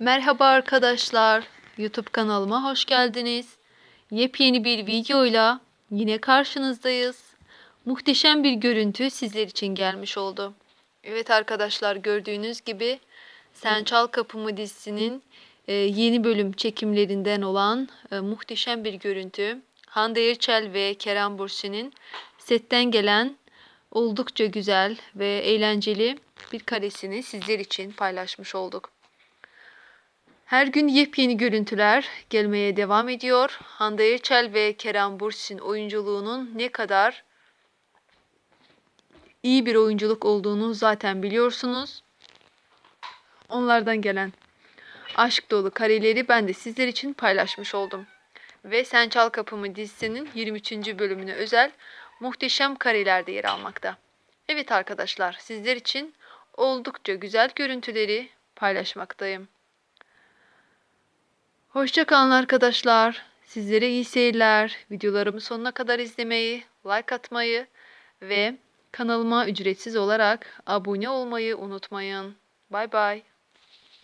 Merhaba arkadaşlar. YouTube kanalıma hoş geldiniz. Yepyeni bir videoyla yine karşınızdayız. Muhteşem bir görüntü sizler için gelmiş oldu. Evet arkadaşlar gördüğünüz gibi Sen Çal Kapımı dizisinin e, yeni bölüm çekimlerinden olan e, muhteşem bir görüntü. Hande Erçel ve Kerem Bürsin'in setten gelen oldukça güzel ve eğlenceli bir karesini sizler için paylaşmış olduk. Her gün yepyeni görüntüler gelmeye devam ediyor. Hande Erçel ve Kerem Bürsin oyunculuğunun ne kadar iyi bir oyunculuk olduğunu zaten biliyorsunuz. Onlardan gelen aşk dolu kareleri ben de sizler için paylaşmış oldum. Ve Sen Çal Kapımı dizisinin 23. bölümüne özel muhteşem karelerde yer almakta. Evet arkadaşlar sizler için oldukça güzel görüntüleri paylaşmaktayım. Hoşçakalın arkadaşlar. Sizlere iyi seyirler. Videolarımı sonuna kadar izlemeyi, like atmayı ve kanalıma ücretsiz olarak abone olmayı unutmayın. Bay bay.